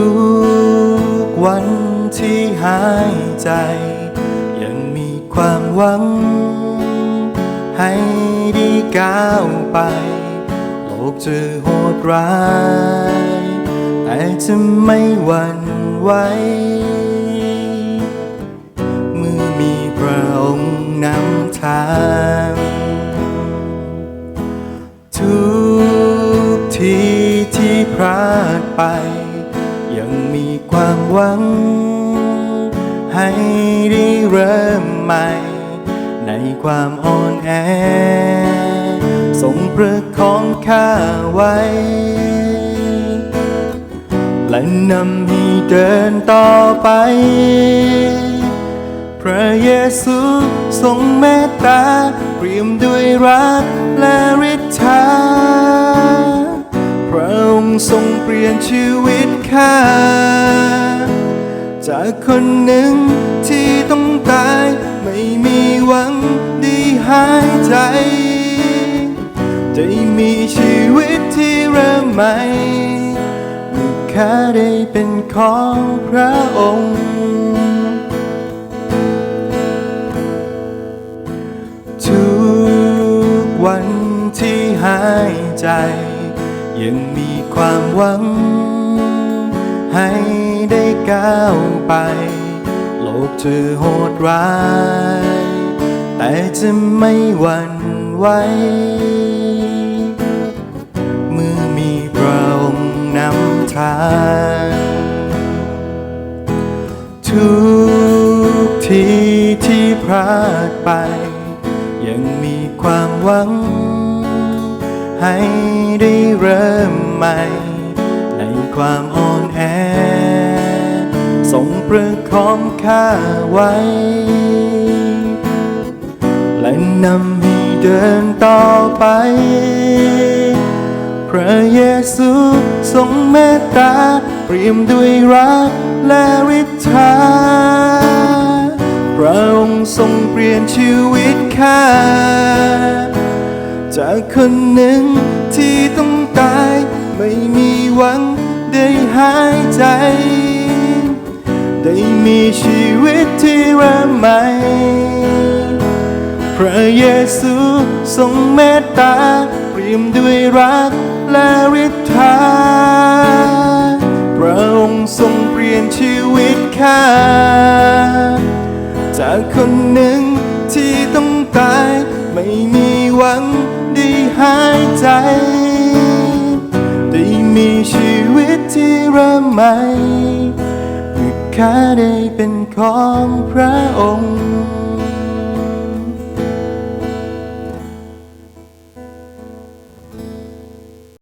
ุกวันที่หายใจ ยังมีความหวัง ให้ได้ก้าวไป โลกจะโหดร้าย แต่จะไม่หวั่นไหวเมื่อมีพระองค์นำทางทุกที่ที่พลาดไป ยังมีความหวัง ให้ได้เริ่มใหม่ ในความอ่อนแอทรงประคองข้าไว้ และนำให้เดินต่อไป พระเยซูทรงเมตตาเปี่ยมด้วยรักและฤทธาพระองค์ทรงเปลี่ยนชีวิต ข้าจากคนหนึ่งที่ต้องตาย ไม่มีหวังได้หายใจ ได้มีชีวิตที่เริ่มใหม่เมื่อข้าได้เป็นของพระองค์ ทุกวันที่หายใจ ยังมีความหวัง ให้ได้ก้าวไป โลกเจะโหดร้าย แต่จะไม่หวั่นไหวเมื่อมีพระองค์นำทางทุกทีที่พลาดไป ยังมีความหวัง ให้ได้เริ่มใหม่ ในความอ่อน ประคองข้าไว้ และนำให้เดินต่อไป พระเยซูทรงเมตตาเปี่ยมด้วยรักและฤทธาพระองค์ทรงเปลี่ยนชีวิตข้า จากคนหนึ่งที่ต้องตายไม่มีหวังได้หายใจ ได้มีชีวิตที่เริ่มใหม่พระเยซูทรงเมตตาปี่ยมด้วยรักและฤทธาพระองค์ทรงเปลี่ยนชีวิตข้าจากคนหนึ่งที่ต้องตาย ไม่มีหวังได้หายใจ ได้มีชีวิตที่เริ่มใหม่ ข้าได้เป็นของพระองค์